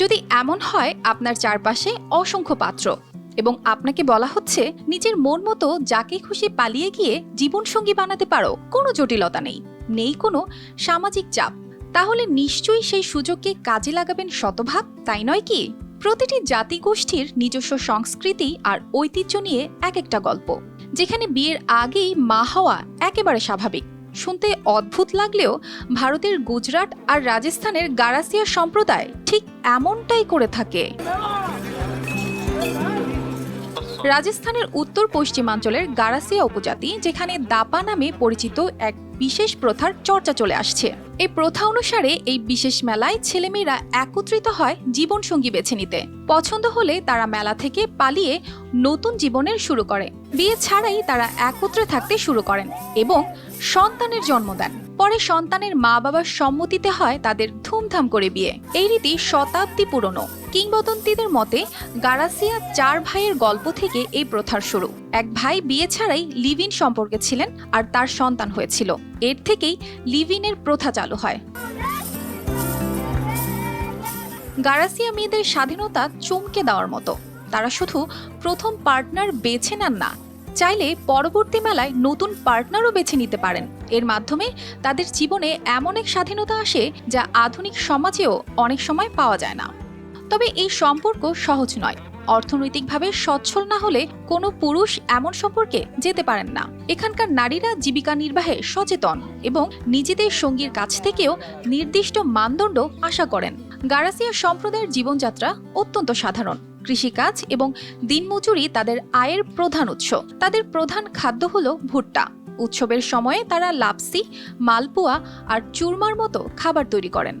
যদি এমন হয়, আপনার চারপাশে অসংখ্য পাত্র এবং আপনাকে বলা হচ্ছে, নিজের মন মতো যাকে খুশি পালিয়ে গিয়ে জীবনসঙ্গী বানাতে পারো, কোনো জটিলতা নেই। নেই কোনো সামাজিক চাপ। তাহলে নিশ্চয়ই সেই সুযোগকে কাজে লাগাবেন শতভাগ, তাই নয় কি? প্রতিটি জাতিগোষ্ঠীর নিজস্ব সংস্কৃতি আর ঐতিহ্য নিয়ে এক একটা গল্প, যেখানে বিয়ের আগেই মা হওয়া একেবারে স্বাভাবিক। শুনতে অদ্ভুত লাগলেও ভারতের গুজরাট আর রাজস্থানের গারাসিয়া সম্প্রদায় ঠিক এমনটাই করে থাকে। রাজস্থানের উত্তর পশ্চিমাঞ্চলের গারাসিয়া উপজাতি, যেখানে দাপা নামে পরিচিত এক বিশেষ প্রথার চর্চা চলে আসছে। এই প্রথা অনুসারে এই বিশেষ মেলায় ছেলেমেয়েরা একত্রিত হয় জীবনসঙ্গী বেছে নিতে। পছন্দ হলে তারা মেলা থেকে পালিয়ে নতুন জীবনের শুরু করে। বিয়ে ছাড়াই তারা একত্রে থাকতে শুরু করেন এবং সন্তানের জন্ম দেন। পরে সন্তানের মা বাবার সম্মতিতে হয় তাদের ধুমধাম করে বিয়ে। এই রীতি শতাব্দী পুরনো। কিংবদন্তিদের মতে, গারাসিয়া চার ভাইয়ের গল্প থেকে এই প্রথার শুরু। এক ভাই বিয়ে ছাড়াই লিভ ইন সম্পর্কে ছিলেন আর তার সন্তান হয়েছিল। এর থেকেই লিভ ইনের প্রথা চালু হয়। গারাসিয়া মেয়েদের স্বাধীনতা চমকে দেওয়ার মতো। তারা শুধু প্রথম পার্টনার বেছে নেন না চাইলে পরবর্তী মেলায় নতুন পার্টনারও বেছে নিতে পারেন। এর মাধ্যমে তাদের জীবনে এমন এক স্বাধীনতা আসে যা আধুনিক সমাজেও অনেক সময় পাওয়া যায় না। তবে এই সম্পর্ক সহজ নয়। অর্থনৈতিকভাবে সচ্ছল না হলে কোনো পুরুষ এমন সম্পর্কে যেতে পারেন না। এখানকার নারীরা জীবিকা নির্বাহে সচেতন এবং নিজেদের সঙ্গীর কাছ থেকেও নির্দিষ্ট মানদণ্ড আশা করেন। গারাসিয়া সম্প্রদায়ের জীবনযাত্রা অত্যন্ত সাধারণ। কৃষিকাজ এবং দিনমজুরি তাদের আয়ের প্রধান উৎস। তাদের প্রধান খাদ্য হল ভুট্টা। উৎসবের সময়ে তারা লাপসি, মালপোয়া আর চুরমার মতো খাবার তৈরি করেন।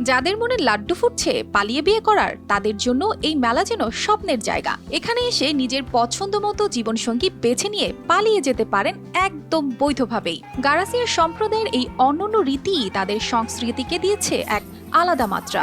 যাদের মনে লাড্ডু ফুটছে, পালিয়ে বিয়ে করার, তাদের জন্য এই মেলা যেন স্বপ্নের জায়গা। এখানে এসে নিজের পছন্দ মতো জীবনসঙ্গী বেছে নিয়ে পালিয়ে যেতে পারেন একদম বৈধভাবেই। গারাসিয়া সম্প্রদায়ের এই অনন্য রীতি তাদের সংস্কৃতিকে দিয়েছে এক আলাদা মাত্রা।